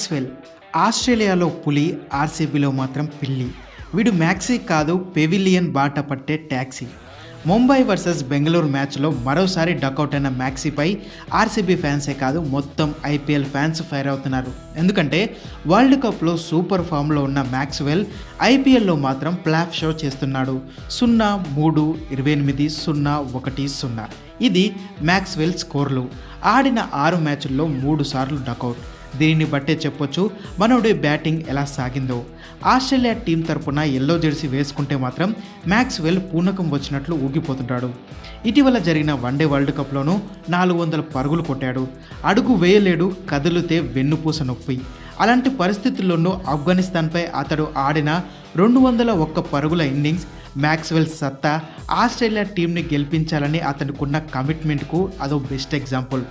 Maxwell. ఆస్ట్రేలియాలో పులి ఆర్సీబీలో మాత్రం పిల్లి. వీడు మ్యాక్సీ కాదు పెవిలియన్ బాట పట్టే ట్యాక్సీ ముంబై వర్సెస్ బెంగళూరు మ్యాచ్లో మరోసారి డకౌట్ అయిన మ్యాక్సీపై ఆర్సీబీ ఫ్యాన్సే కాదు మొత్తం ఐపీఎల్ ఫ్యాన్స్ ఫైర్ అవుతున్నారు. ఎందుకంటే వరల్డ్ కప్లో సూపర్ ఫామ్లో ఉన్న మ్యాక్స్వెల్ ఐపీఎల్లో మాత్రం ప్లాఫ్ షో చేస్తున్నాడు. సున్నా మూడు ఇరవై ఎనిమిది సున్నా ఒకటి సున్నా. ఇది మ్యాక్స్వెల్ స్కోర్లు. ఆడిన ఆరు మ్యాచ్ల్లో మూడు సార్లు డకౌట్ దీనిని బట్టే చెప్పొచ్చు మనోడి బ్యాటింగ్ ఎలా సాగిందో. ఆస్ట్రేలియా టీం తరపున ఎల్లో జెర్సీ వేసుకుంటే మాత్రం మ్యాక్స్వెల్ పూనకం వచ్చినట్లు ఊగిపోతుంటాడు. ఇటీవల జరిగిన వన్డే వరల్డ్ కప్లోనూ నాలుగు వందల పరుగులు కొట్టాడు. అడుగు వేయలేడు కదిలితే వెన్నుపూస నొప్పి. అలాంటి పరిస్థితుల్లోనూ ఆఫ్ఘనిస్తాన్పై అతడు ఆడిన రెండు వందల ఒక్క పరుగుల ఇన్నింగ్స్ మ్యాక్స్వెల్ సత్తా ఆస్ట్రేలియా టీంని గెలిపించాలని అతనికున్న కమిట్మెంట్కు అదో బెస్ట్ ఎగ్జాంపుల్.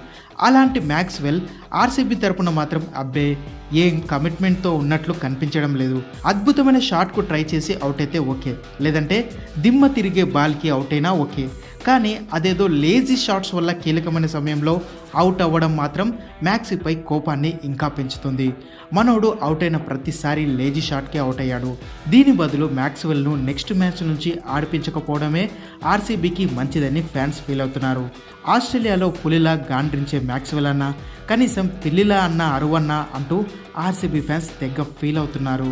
అలాంటి మ్యాక్స్వెల్ ఆర్సీబీ తరపున మాత్రం అబ్బే ఏం కమిట్మెంట్తో ఉన్నట్లు కనిపించడం లేదు. అద్భుతమైన షాట్కు ట్రై చేసి అవుట్ అయితే ఓకే. లేదంటే దిమ్మ తిరిగే బాల్కి అవుట్ అయినా ఓకే. కానీ అదేదో లేజీ షాట్స్ వల్ల కీలకమైన సమయంలో అవుట్ అవ్వడం మాత్రం మ్యాక్సీపై కోపాన్ని ఇంకా పెంచుతుంది. మనోడు అవుట్ అయిన ప్రతిసారి లేజీ షాట్కే అవుట్ అయ్యాడు. దీని బదులు మ్యాక్స్వెల్ను నెక్స్ట్ మ్యాచ్ నుంచి ఆడిపించకపోవడమే ఆర్సీబీకి మంచిదని ఫ్యాన్స్ ఫీల్ అవుతున్నారు. ఆస్ట్రేలియాలో పులిలా గాండ్రించే మ్యాక్స్వెల్ అన్న కనీసం పిల్లిలా అన్న అరువన్నా అంటూ ఆర్సీబీ ఫ్యాన్స్ తెగ్గ ఫీల్ అవుతున్నారు.